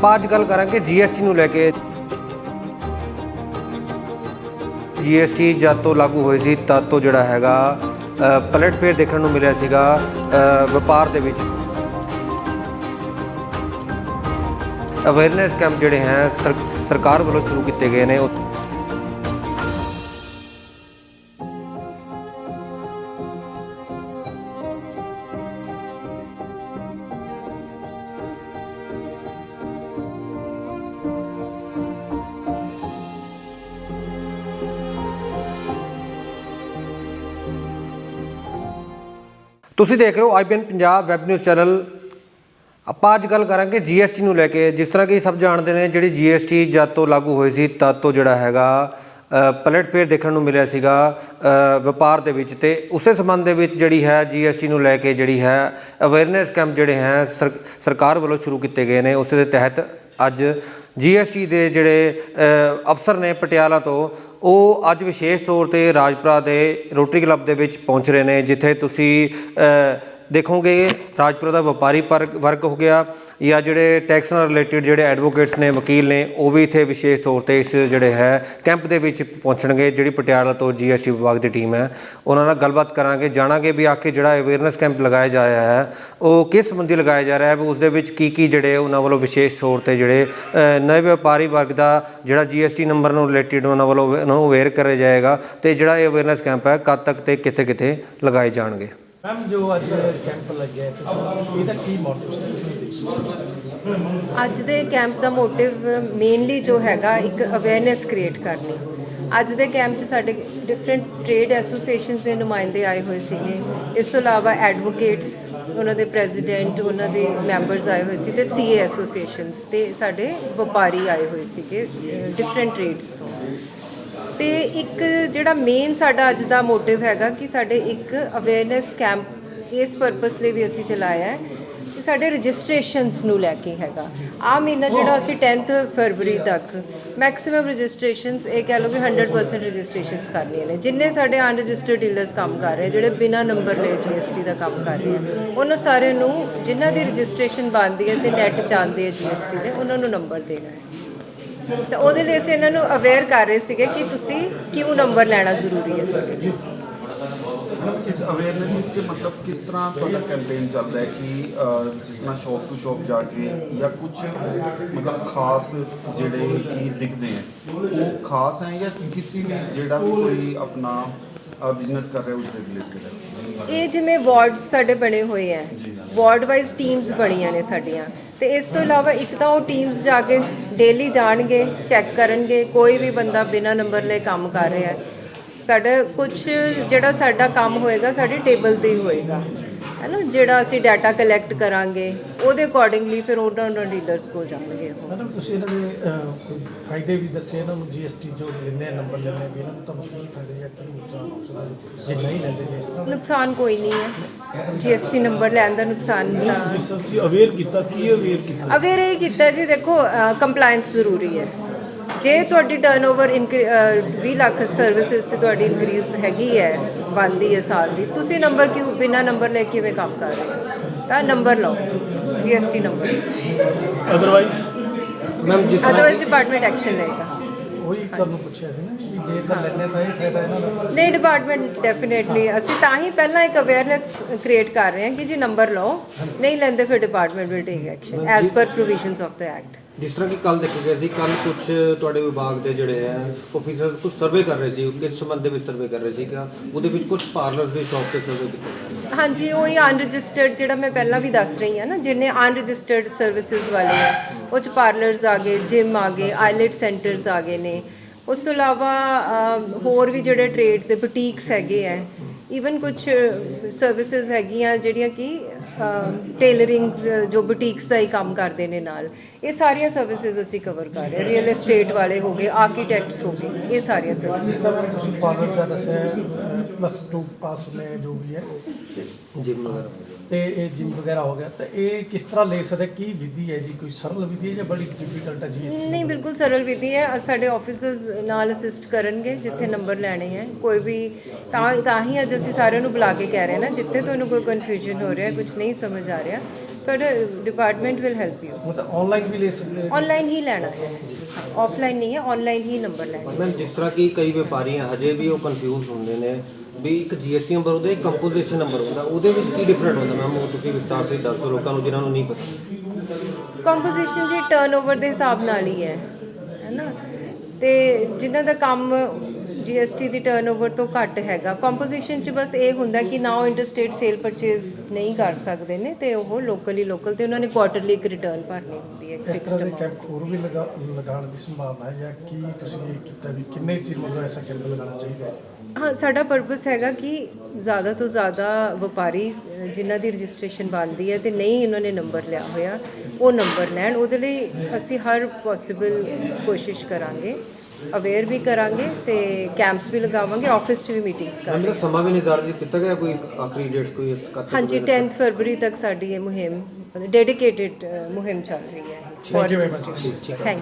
ਆਪਾਂ ਅੱਜ ਗੱਲ ਕਰਾਂਗੇ ਜੀਐਸਟੀ ਨੂੰ ਲੈ ਕੇ। ਜੀਐਸਟੀ ਜਦ ਤੋਂ ਲਾਗੂ ਹੋਈ ਸੀ ਤਦ ਤੋਂ ਜਿਹੜਾ ਹੈਗਾ ਅ, ਪਲਟਫੇਰ ਦੇਖਣ ਨੂੰ ਮਿਲਿਆ ਸੀਗਾ ਵਪਾਰ ਦੇ ਵਿੱਚ। ਅਵੇਅਰਨੈਸ ਕੈਂਪ ਜਿਹੜੇ ਹੈ ਸਰ- ਸਰਕਾਰ ਵੱਲੋਂ ਸ਼ੁਰੂ ਕੀਤੇ ਗਏ ਨੇ। ਤੁਸੀਂ ਦੇਖ ਰਹੇ ਹੋ IBN Punjab web news channel. ਆਪਾਂ ਅੱਜ ਗੱਲ ਕਰਾਂਗੇ ਜੀਐਸਟੀ ਨੂੰ ਲੈ ਕੇ। ਜਿਸ ਤਰ੍ਹਾਂ ਕਿ ਸਭ ਜਾਣਦੇ ਨੇ ਜਿਹੜੀ ਜੀਐਸਟੀ ਜਦ ਤੋਂ ਲਾਗੂ ਹੋਈ ਸੀ ਤਦ ਤੋਂ ਜਿਹੜਾ ਹੈਗਾ ਅ, ਪਲਟਫੇਰ ਦੇਖਣ ਨੂੰ ਮਿਲਿਆ ਸੀਗਾ ਵਪਾਰ ਦੇ ਵਿੱਚ ਤੇ ਉਸੇ ਸੰਬੰਧ ਦੇ ਵਿੱਚ ਜਿਹੜੀ ਹੈ ਜੀਐਸਟੀ ਨੂੰ ਲੈ ਕੇ ਜਿਹੜੀ ਹੈ ਅਵੇਅਰਨੈਸ ਕੈਂਪ ਜਿਹੜੇ ਹੈ ਸਰ- ਸਰਕਾਰ ਵੱਲੋਂ ਸ਼ੁਰੂ ਕੀਤੇ ਗਏ ਨੇ। ਉਸੇ ਦੇ ਤਹਿਤ ਅੱਜ ਜੀਐਸਟੀ ਦੇ ਜਿਹੜੇ ਅਫਸਰ ਨੇ ਪਟਿਆਲਾ ਤੋਂ, ਉਹ ਅੱਜ ਵਿਸ਼ੇਸ਼ ਤੌਰ ਤੇ ਰਾਜਪੁਰਾ ਦੇ ਰੋਟਰੀ ਕਲੱਬ ਦੇ ਵਿੱਚ ਪਹੁੰਚ ਰਹੇ ਨੇ, ਜਿੱਥੇ ਤੁਸੀਂ ਦੇਖੋਗੇ, ਰਾਜਪੁਰਾ ਦਾ ਵਪਾਰੀ ਵਰਗ ਵਰਗ ਹੋ ਗਿਆ ਜਾਂ ਜਿਹੜੇ ਟੈਕਸ ਨਾਲ ਰਿਲੇਟਡ ਜਿਹੜੇ ਐਡਵੋਕੇਟਸ ਨੇ, ਵਕੀਲ ਨੇ, ਉਹ ਵੀ ਇੱਥੇ ਵਿਸ਼ੇਸ਼ ਤੌਰ ਤੇ ਇਸ ਜਿਹੜੇ ਹੈ ਕੈਂਪ ਦੇ ਵਿੱਚ ਪਹੁੰਚਣਗੇ, ਜਿਹੜੀ ਪਟਿਆਲਾ ਤੋਂ ਜੀਐਸਟੀ ਵਿਭਾਗ ਦੀ ਟੀਮ ਹੈ। ਉਹਨਾਂ ਨਾਲ ਗੱਲਬਾਤ ਕਰਾਂਗੇ, ਜਾਣਾਂਗੇ ਵੀ ਆਖਿਰ ਜਿਹੜਾ ਅਵੇਅਰਨੈਸ ਕੈਂਪ ਲਗਾਇਆ ਜਾ ਰਿਹਾ ਹੈ, ਉਹ ਕਿਸ ਸੰਬੰਧੀ ਲਗਾਇਆ ਜਾ ਰਿਹਾ ਹੈ, ਵੀ ਉਸ ਦੇ ਵਿੱਚ ਕੀ ਕੀ ਜਿਹੜੇ ਉਹਨਾਂ ਵੱਲੋਂ ਵਿਸ਼ੇਸ਼ ਤੌਰ ਤੇ ਜਿਹੜੇ ਨਵੇਂ ਵਪਾਰੀ ਵਰਗ ਦਾ ਜਿਹੜਾ ਜੀਐਸਟੀ ਨੰਬਰ ਨੂੰ ਰਿਲੇਟਡ ਉਹਨਾਂ ਵੱਲੋਂ, ਉਹਨਾਂ ਨੂੰ ਅਵੇਅਰ ਕਰਿਆ ਜਾਏਗਾ ਤੇ ਜਿਹੜਾ ਇਹ ਅਵੇਅਰਨੈਸ ਕੈਂਪ ਹੈ, ਕਦ ਤੱਕ ਤੇ ਕਿੱਥੇ ਕਿੱਥੇ ਲਗਾਏ ਜਾਣਗੇ। ਮੈਮ ਜੋ ਅੱਜ ਕੈਂਪ ਲੱਗਿਆ ਇਹਦਾ ਕੀ ਮੋਟਿਵ ਹੈ ਅੱਜ ਦੇ ਕੈਂਪ ਦਾ ਮੋਟਿਵ ਮੇਨਲੀ ਜੋ ਹੈਗਾ, ਇੱਕ ਅਵੇਅਰਨੈਸ ਕ੍ਰੀਏਟ ਕਰਨੀ। ਅੱਜ ਦੇ ਕੈਂਪ 'ਚ ਸਾਡੇ ਡਿਫਰੈਂਟ ਟ੍ਰੇਡ ਐਸੋਸੀਏਸ਼ਨਸ ਦੇ ਨੁਮਾਇੰਦੇ ਆਏ ਹੋਏ ਸੀਗੇ। ਇਸ ਤੋਂ ਇਲਾਵਾ ਐਡਵੋਕੇਟਸ ਉਹਨਾਂ ਦੇ ਪ੍ਰੈਜ਼ੀਡੈਂਟ ਉਹਨਾਂ ਦੇ ਮੈਂਬਰਸ ਆਏ ਹੋਏ ਸੀ ਤੇ ਸੀਏ ਐਸੋਸੀਏਸ਼ਨਸ ਤੇ ਸਾਡੇ ਵਪਾਰੀ ਆਏ ਹੋਏ ਸੀਗੇ ਡਿਫਰੈਂਟ ਟ੍ਰੇਡਸ ਤੋਂ। ਤੇ ਇੱਕ ਜਿਹੜਾ ਮੇਨ ਸਾਡਾ ਅੱਜ ਦਾ ਮੋਟਿਵ ਹੈਗਾ ਕਿ ਸਾਡੇ ਇੱਕ ਅਵੇਅਰਨੈਸ ਕੈਂਪ ਇਸ ਪਰਪਸ ਲਈ ਵੀ ਅਸੀਂ ਚਲਾਇਆ ਹੈ ਕਿ ਸਾਡੇ ਰਜਿਸਟ੍ਰੇਸ਼ਨਸ ਨੂੰ ਲੈ ਕੇ ਹੈਗਾ। ਆ ਮਹੀਨਾ ਜਿਹੜਾ ਅਸੀਂ 10th ਫਰਵਰੀ ਤੱਕ ਮੈਕਸਿਮਮ ਰਜਿਸਟ੍ਰੇਸ਼ਨਸ ਇਹ ਕਹਿ ਲਓ ਕਿ 100% ਰਜਿਸਟ੍ਰੇਸ਼ਨਸ ਕਰਨੀਆਂ ਨੇ। ਜਿੰਨੇ ਸਾਡੇ ਅਨਰਜਿਸਟਰਡ ਡੀਲਰਸ ਕੰਮ ਕਰ ਰਹੇ, ਜਿਹੜੇ ਬਿਨਾ ਨੰਬਰ ਲਏ GST ਦਾ ਕੰਮ ਕਰ ਰਹੇ ਆ, ਉਹਨਾਂ ਸਾਰਿਆਂ ਨੂੰ ਜਿਨ੍ਹਾਂ ਦੀ ਰਜਿਸਟ੍ਰੇਸ਼ਨ ਬਣਦੀ ਹੈ ਤੇ ਨੈਟ ਚਾਹੁੰਦੇ ਆ GST ਦੇ ਉਹਨਾਂ ਨੂੰ ਨੰਬਰ ਦੇਣਾ ਹੈ। ਤਾਂ ਉਹਦੇ ਲਈ ਅਸੀਂ ਇਹਨਾਂ ਨੂੰ ਅਵੇਅਰ ਕਰ ਰਹੇ ਸੀਗੇ ਕਿ ਤੁਸੀਂ ਕਿਉਂ ਨੰਬਰ ਲੈਣਾ ਜ਼ਰੂਰੀ ਹੈ? ਤੁਹਾਡੇ ਇਸ ਅਵੇਅਰਨੈਸ ਵਿੱਚ ਮਤਲਬ ਕਿਸ ਤਰ੍ਹਾਂ ਤੁਹਾਡਾ ਕੈਂਪੇਨ ਚੱਲ ਰਿਹਾ ਹੈ ਕਿ ਜਿਸ ਤਰ੍ਹਾਂ ਸ਼ੌਪ ਟੂ ਸ਼ੌਪ ਜਾ ਕੇ ਜਾਂ ਕੁਝ ਮਤਲਬ ਖਾਸ ਜਿਹੜੇ ਕੀ ਦਿਖਦੇ ਹੈ ਉਹ ਖਾਸ ਹੈ ਜਾਂ ਕਿਸੇ ਵੀ ਜਿਹੜਾ ਵੀ ਕੋਈ ਆਪਣਾ ਬਿਜ਼ਨਸ ਕਰ ਰਿਹਾ ਉਸ ਦੇ ਰਿਲੇਟਡ ਹੈ? ਇਹ ਜਿਵੇਂ ਵਾਰਡਸ ਸਾਡੇ ਬਣੇ ਹੋਏ ਆ ਵਾਰਡ ਵਾਈਜ਼ ਟੀਮਸ ਬਣੀਆਂ ਨੇ ਸਾਡੀਆਂ। ਤੇ ਇਸ ਤੋਂ ਇਲਾਵਾ ਇੱਕ ਤਾਂ ਉਹ ਟੀਮਸ ਜਾ ਕੇ ਡੇਲੀ ਜਾਣਗੇ ਚੈੱਕ ਕਰਨਗੇ, ਕੋਈ ਵੀ ਬੰਦਾ ਬਿਨਾ ਨੰਬਰ ਲਈ ਕੰਮ ਕਰ ਰਿਹਾ। ਹੈ ਸਾਡਾ ਕੁਝ ਜਿਹੜਾ ਸਾਡਾ ਕੰਮ ਹੋਏਗਾ, ਸਾਡੇ ਟੇਬਲ ਤੇ ਹੀ ਹੋਏਗਾ। ਹੈ ਨਾ ਜਿਹੜਾ ਅਸੀਂ ਡਾਟਾ ਕਲੈਕਟ ਕਰਾਂਗੇ ਉਹਦੇ ਅਕੋਰਡਿੰਗਲੀ ਫਿਰ ਉਹਨਾਂ ਉਹਨਾਂ ਡੀਲਰਸ ਕੋਲ ਜਾਣਗੇ ਉਹ। ਮੈਡਮ ਤੁਸੀਂ ਇਹਨਾਂ ਦੇ ਅਹ, ਕੋਈ ਫਾਇਦੇ ਵੀ ਦੱਸੇ ਇਹਨਾਂ ਨੂੰ ਜੀਐਸਟੀ ਜੋ ਲੈਂਦੇ ਆ ਨੰਬਰ ਲੈਂਦੇ ਆ ਵੀ ਇਹਨਾਂ ਤੋਂ ਤੁਹਾਨੂੰ ਕੀ ਫਾਇਦੇ ਜਾਂ ਕੀ ਨੁਕਸਾਨ ਹੋ ਸਕਦਾ ਹੈ? ਜੇ ਨਹੀਂ ਲੈਂਦੇ ਜੀ ਇਸ ਤਰ੍ਹਾਂ? ਨੁਕਸਾਨ ਕੋਈ ਨਹੀਂ ਹੈ। ਜੀਐਸਟੀ ਨੰਬਰ ਲੈਣ ਦਾ ਨੁਕਸਾਨ ਤਾਂ ਅਵੇਅਰ ਕੀਤਾ ਕੀ ਅਵੇਅਰ ਕੀਤਾ? ਅਵੇਅਰ ਇਹ ਕੀਤਾ ਜੀ ਦੇਖੋ ਕੰਪਲਾਈਂਸ ਜ਼ਰੂਰੀ ਹੈ। ਜੇ ਤੁਹਾਡੀ ਟਰਨਓਵਰ 20 ਲੱਖ ਸਰਵਿਸਿਜ਼ 'ਚ ਤੁਹਾਡੀ ਇਨਕਰੀਜ਼ ਹੈਗੀ ਹੈ ਬਣਦੀ ਹੈ ਸਾਲ ਦੀ ਤੁਸੀਂ ਨੰਬਰ ਕਿਉਂ ਬਿਨਾ ਨੰਬਰ ਲੈ ਕੇ ਕਿਵੇਂ ਕੰਮ ਕਰ ਰਹੇ ਹੋ? ਤਾਂ ਨੰਬਰ ਲਓ ਜੀਐਸਟੀ ਨੰਬਰ ਅਦਰਵਾਈਜ਼ ਮੈਮ ਜਿਸ ਤਰ੍ਹਾਂ ਅਦਰਵਾਈਜ਼ ਡਿਪਾਰਟਮੈਂਟ ਐਕਸ਼ਨ ਲਏਗਾ। ਉਹੀ ਤੁਹਾਨੂੰ ਪੁੱਛਿਆ ਸੀ ਨਾ ਵੀ ਜੇ ਤਾਂ ਲੈਣੇ ਤਾਂ ਇਹ ਫਾਇਦਾ ਇਹਨਾਂ ਦਾ। ਨਹੀਂ ਡਿਪਾਰਟਮੈਂਟ ਡੈਫੀਨੇਟਲੀ ਅਸੀਂ ਤਾਂ ਹੀ ਪਹਿਲਾਂ ਇੱਕ ਅਵੇਅਰਨੈਸ ਕ੍ਰੀਏਟ ਕਰ ਰਹੇ ਹਾਂ ਕਿ ਜੇ ਨੰਬਰ ਲਓ ਨਹੀਂ ਲੈਂਦੇ ਫਿਰ department will take action as per provisions of the act ਜਿਸ ਤਰ੍ਹਾਂ ਕਿ ਕੱਲ ਦੇਖਿਆ ਗਿਆ ਸੀ ਕੱਲ ਕੁਝ ਤੁਹਾਡੇ ਵਿਭਾਗ ਦੇ ਜਿਹੜੇ ਹੈ ਆਫੀਸਰਸ ਕੁਝ ਸਰਵੇ ਕਰ ਰਹੇ ਸੀ ਕਿਸ ਸੰਬੰਧ ਦੇ ਵਿੱਚ ਸਰਵੇ ਕਰ ਰਹੇ ਸੀ ਕਿ ਉਹਦੇ ਵਿੱਚ ਕੁਝ ਪਾਰਲਰਸ ਦੀ ਸ਼ਾਪ ਤੇ ਸਰਵੇ ਕੀਤਾ ਹਾਂਜੀ, ਉਹ ਹੀ ਅਨਰਜਿਸਟਰਡ ਜਿਹੜਾ ਮੈਂ ਪਹਿਲਾਂ ਵੀ ਦੱਸ ਰਹੀ ਹਾਂ ਨਾ ਜਿੰਨੇ ਅਨਰਜਿਸਟਰਡ ਸਰਵਿਸਿਜ਼ ਵਾਲੇ ਆ, ਉਹ ਚ ਪਾਰਲਰਸ ਆ ਗਏ ਜਿਮ ਆ ਗਏ ਆਈਲੈਟ ਸੈਂਟਰਸ ਆ ਗਏ ਨੇ। ਉਸ ਤੋਂ ਇਲਾਵਾ ਹੋਰ ਵੀ ਜਿਹੜੇ ਟ੍ਰੇਡਸ ਦੇ ਬੁਟੀਕਸ ਹੈਗੇ ਆ ਈਵਨ ਕੁਝ ਸਰਵਿਸਿਜ਼ ਹੈਗੀਆਂ ਜਿਹੜੀਆਂ ਕਿ ਟੇਲਰਿੰਗ ਜੋ ਬੁਟੀਕਸ ਦਾ ਹੀ ਕੰਮ ਕਰਦੇ ਨੇ ਨਾਲ ਇਹ ਸਾਰੀਆਂ ਸਰਵਿਸਿਜ਼ ਅਸੀਂ ਕਵਰ ਕਰ ਰਹੇ ਰੀਅਲ ਏਸਟੇਟ ਵਾਲੇ ਹੋ ਗਏ ਆਰਕੀਟੈਕਟਸ ਹੋ ਗਏ ਇਹ ਸਾਰੀਆਂ ਸਰਵਿਸਿਜ਼ ਤਰ੍ਹਾਂ ਤੁਸੀਂ ਪਾਰਲਰ ਦਾ ਦੱਸਿਆ ਪਲੱਸ 2 ਪਾਸ ਨੇ ਜੋ ਵੀ ਹੈ। ਜਿਮ ਵਗੈਰਾ ਤੇ ਇਹ ਜਿਮ ਵਗੈਰਾ ਹੋ ਗਿਆ ਤਾਂ ਇਹ ਕਿਸ ਤਰ੍ਹਾਂ ਲੈ ਸਕਦੇ ਕੀ ਵਿਧੀ ਹੈ ਜੀ? ਕੋਈ ਸਰਲ ਵਿਧੀ ਹੈ ਜਾਂ ਬੜੀ ਡਿਫਿਕਲਟ ਹੈ ਜੀ ਇਸ ਨਹੀਂ ਬਿਲਕੁਲ ਸਰਲ ਵਿਧੀ ਹੈ। ਸਾਡੇ ਆਫਿਸਰਸ ਨਾਲ ਅਸਿਸਟ ਕਰਨਗੇ ਜਿੱਥੇ ਨੰਬਰ ਲੈਣੇ ਹੈ। ਕੋਈ ਵੀ ਤਾਂ ਤਾਂ ਹੀ ਅੱਜ ਅਸੀਂ ਸਾਰਿਆਂ ਨੂੰ ਬੁਲਾ ਕੇ ਕਹਿ ਰਹੇ ਹਾਂ ਨਾ ਜਿੱਥੇ ਤੁਹਾਨੂੰ ਕੋਈ ਕਨਫਿਊਜ਼ਨ ਹੋ ਰਿਹਾ ਕੁਝ ਨਹੀਂ ਸਮਝ ਆ ਰਿਹਾ ਤੁਹਾਡਾ ਡਿਪਾਰਟਮੈਂਟ ਵਿਲ ਹੈਲਪ ਯੂ ਮਤਲਬ ਆਨਲਾਈਨ ਵੀ ਲੈ ਸਕਦੇ ਹਾਂ। ਆਨਲਾਈਨ ਹੀ ਲੈਣਾ ਹੈ। ਆਫਲਾਈਨ ਨਹੀਂ ਹੈ ਆਨਲਾਈਨ ਹੀ ਨੰਬਰ ਲੈਣਾ ਹੈ। ਮੈਮ ਜਿਸ ਤਰ੍ਹਾਂ ਕਿ ਕਈ ਵਪਾਰੀ ਆ ਹਜੇ ਵੀ ਉਹ ਕਨਫਿਊਜ਼ ਹੁੰਦੇ ਨੇ। ਵੀ ਇੱਕ GST ਨੰਬਰ ਹੁੰਦਾ ਇੱਕ ਕੰਪੋਜੀਸ਼ਨ ਨੰਬਰ ਹੁੰਦਾ ਉਹਦੇ ਵਿੱਚ ਕੀ ਡਿਫਰੈਂਟ ਹੁੰਦਾ? ਮੈਮ ਉਹ ਤੁਸੀਂ ਵਿਸਤਾਰ ਸੇ ਦੱਸ ਲੋਕਾਂ ਨੂੰ ਜਿਨ੍ਹਾਂ ਨੂੰ ਨਹੀਂ ਪਤਾ। ਕੰਪੋਜੀਸ਼ਨ ਜੀ ਟਰਨਓਵਰ ਦੇ ਹਿਸਾਬ ਨਾਲ ਹੀ ਹੈ ਹੈਨਾ? ਤੇ ਜਿਨ੍ਹਾਂ ਦਾ ਕੰਮ GST ਦੀ ਟਰਨਓਵਰ ਤੋਂ ਘੱਟ ਹੈਗਾ ਕੰਪੋਜੀਸ਼ਨ ਚ ਬਸ ਇਹ ਹੁੰਦਾ ਕਿ ਨਾ ਉਹ ਇੰਟਰਸਟੇਟ ਸੇਲ ਪਰਚੇਜ਼ ਨਹੀਂ ਕਰ ਸਕਦੇ ਨੇ ਤੇ ਉਹ ਲੋਕਲੀ ਲੋਕਲ ਤੇ ਉਹਨਾਂ ਨੇ ਕੁਆਟਰਲੀ ਇੱਕ ਰਿਟਰਨ ਭਰਨੀ ਹੁੰਦੀ ਹੈ ਫਿਕਸਡ ਅਮਾਉਂਟ ਕੈਂਪ ਹੋਰ ਵੀ ਲਗਾ ਲਗਾਉਣ ਦੀ ਸੰਭਾਵਨਾ ਹੈ ਜਾਂ ਕੀ ਤੁਸੀਂ ਇਹ ਕੀਤਾ ਵੀ ਕਿੰਨੇ ਚਿਰ ਮਤਲਬ ਐਸਾ ਕੈਂਪ ਲਗਾਉਣਾ ਚਾਹੀਦਾ ਹੈ? ਹਾਂ ਸਾਡਾ ਪਰਪਸ ਹੈਗਾ ਕਿ ਜ਼ਿਆਦਾ ਤੋਂ ਜ਼ਿਆਦਾ ਵਪਾਰੀ ਜਿਨ੍ਹਾਂ ਦੀ ਰਜਿਸਟ੍ਰੇਸ਼ਨ ਬਣਦੀ ਹੈ ਤੇ ਨਹੀਂ ਇਹਨਾਂ ਨੇ ਨੰਬਰ ਲਿਆ ਹੋਇਆ ਉਹ ਨੰਬਰ ਲੈਣ। ਉਹਦੇ ਲਈ ਅਸੀਂ ਹਰ ਪੋਸੀਬਲ ਕੋਸ਼ਿਸ਼ ਕਰਾਂਗੇ ਅਵੇਅਰ ਵੀ ਕਰਾਂਗੇ ਤੇ ਕੈਂਪਸ ਵੀ ਲਗਾਵਾਂਗੇ ਆਫਿਸ 'ਚ ਵੀ ਮੀਟਿੰਗਸ ਕਰਾਂਗੇ। ਸਮਾਂ ਵੀ ਨਿਰਧਾਰਿਤ ਕੀਤਾ ਗਿਆ ਕੋਈ ਆਖਰੀ ਡੇਟ ਕੋਈ ਹਾਂਜੀ 10th ਫਰਵਰੀ ਤੱਕ ਸਾਡੀ ਇਹ ਮੁਹਿੰਮ ਡੈਡੀਕੇਟਿਡ ਮੁਹਿੰਮ ਚੱਲ ਰਹੀ ਹੈ ਫॉर. Registration thank